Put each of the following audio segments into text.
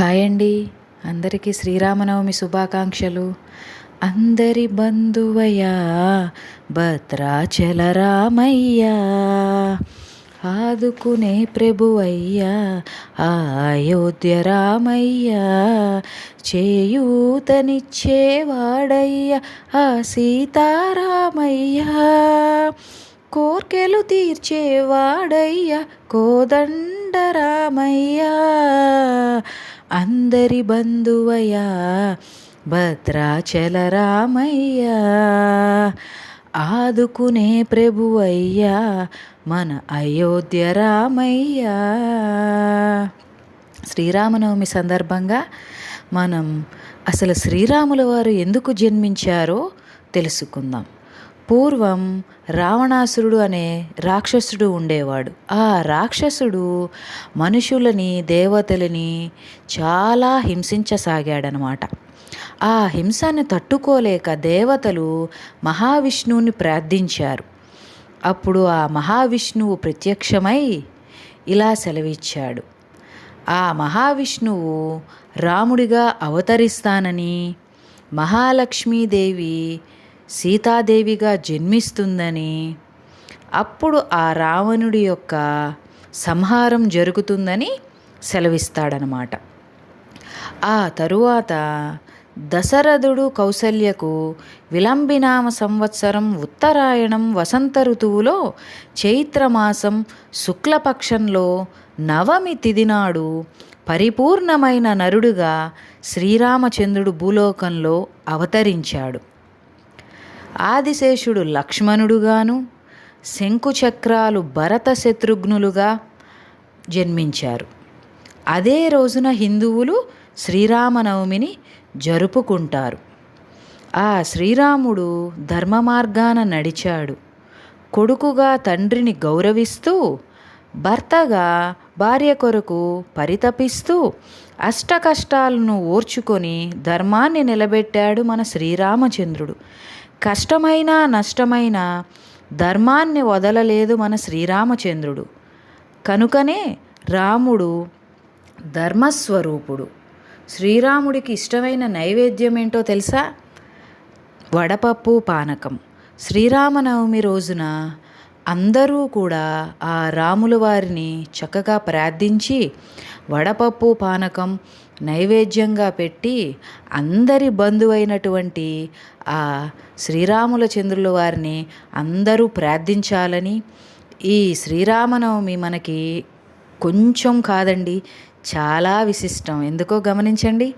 Hi అండి. అందరికీ శ్రీరామనవమి శుభాకాంక్షలు. అందరి బంధువయ్యా భద్రాచల రామయ్యా ఆదుకునే ప్రభువయ్యా అయోధ్య రామయ్యా చేయూతనిచ్చేవాడయ్యా ఆ సీతారామయ్యా కోర్కెలు తీర్చేవాడయ్యా కోదండరామయ్యా అందరి బంధువయ్యా భద్రాచల రామయ్యా ఆదుకునే ప్రభువయ్యా మన అయోధ్య రామయ్యా. శ్రీరామనవమి సందర్భంగా మనం అసలు శ్రీరాముల వారు ఎందుకు జన్మించారో తెలుసుకుందాం. పూర్వం రావణాసురుడు అనే రాక్షసుడు ఉండేవాడు. ఆ రాక్షసుడు మనుషులని దేవతలని చాలా హింసించసాగాడనమాట. ఆ హింసను తట్టుకోలేక దేవతలు మహావిష్ణువుని ప్రార్థించారు. అప్పుడు ఆ మహావిష్ణువు ప్రత్యక్షమై ఇలా సెలవిచ్చాడు. ఆ మహావిష్ణువు రాముడిగా అవతరిస్తానని మహాలక్ష్మీదేవి సీతాదేవిగా జన్మిస్తుందని. అప్పుడు ఆ రావణుడి యొక్క సంహారం జరుగుతుందని సెలవిస్తాడనమాట. ఆ తరువాత దశరథుడు కౌసల్యకు విలంబినామ సంవత్సరం ఉత్తరాయణం వసంత ఋతువులో చైత్రమాసం శుక్లపక్షంలో నవమి తిదినాడు పరిపూర్ణమైన నరుడుగా శ్రీరామచంద్రుడు భూలోకంలో అవతరించాడు. ఆదిశేషుడు లక్ష్మణుడుగాను శంకుచక్రాలు భరత శత్రుఘ్నులుగా జన్మించారు. అదే రోజున హిందువులు శ్రీరామనవమిని జరుపుకుంటారు. ఆ శ్రీరాముడు ధర్మ మార్గాన నడిచాడు. కొడుకుగా తండ్రిని గౌరవిస్తూ భర్తగా భార్య కొరకు పరితపిస్తూ అష్ట కష్టాలను ఓర్చుకొని ధర్మాన్ని నిలబెట్టాడు మన శ్రీరామచంద్రుడు. కష్టమైన నష్టమైన ధర్మాన్ని వదలలేదు మన శ్రీరామచంద్రుడు. కనుకనే రాముడు ధర్మస్వరూపుడు. శ్రీరాముడికి ఇష్టమైన నైవేద్యం ఏంటో తెలుసా? వడపప్పు పానకం. శ్రీరామనవమి రోజున అందరూ కూడా ఆ రాముల వారిని చక్కగా ప్రార్థించి వడపప్పు పానకం నైవేద్యంగా పెట్టి అందరి బంధువైనటువంటి ఆ శ్రీరాముల చంద్రుల వారిని అందరూ ప్రార్థించాలని ఈ శ్రీరామనవమి మనకి కొంచెం కాదండి చాలా విశిష్టం. ఎందుకో గమనించండి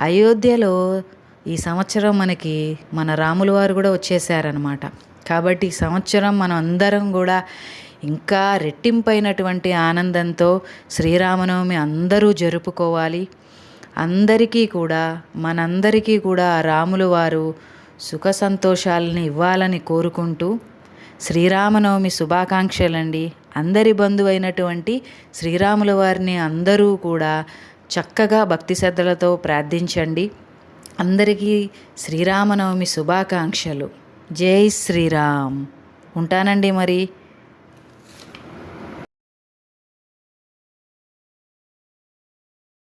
అయోధ్యలో ఈ సంవత్సరం మనకి మన రాములవారు కూడా వచ్చేసారనమాట కాబట్టి ఈ సంవత్సరం మనం అందరం కూడా ఇంకా రెట్టింపైనటువంటి ఆనందంతో శ్రీరామనవమి అందరూ జరుపుకోవాలి. అందరికీ కూడా మనందరికీ కూడా రాములు వారు సుఖ సంతోషాలని ఇవ్వాలని కోరుకుంటూ శ్రీరామనవమి శుభాకాంక్షలండి. అందరి బంధువైనటువంటి శ్రీరాముల వారిని అందరూ కూడా చక్కగా భక్తి శ్రద్ధలతో ప్రార్థించండి. అందరికీ శ్రీరామనవమి శుభాకాంక్షలు. జై శ్రీరామ్. ఉంటానండి మరి.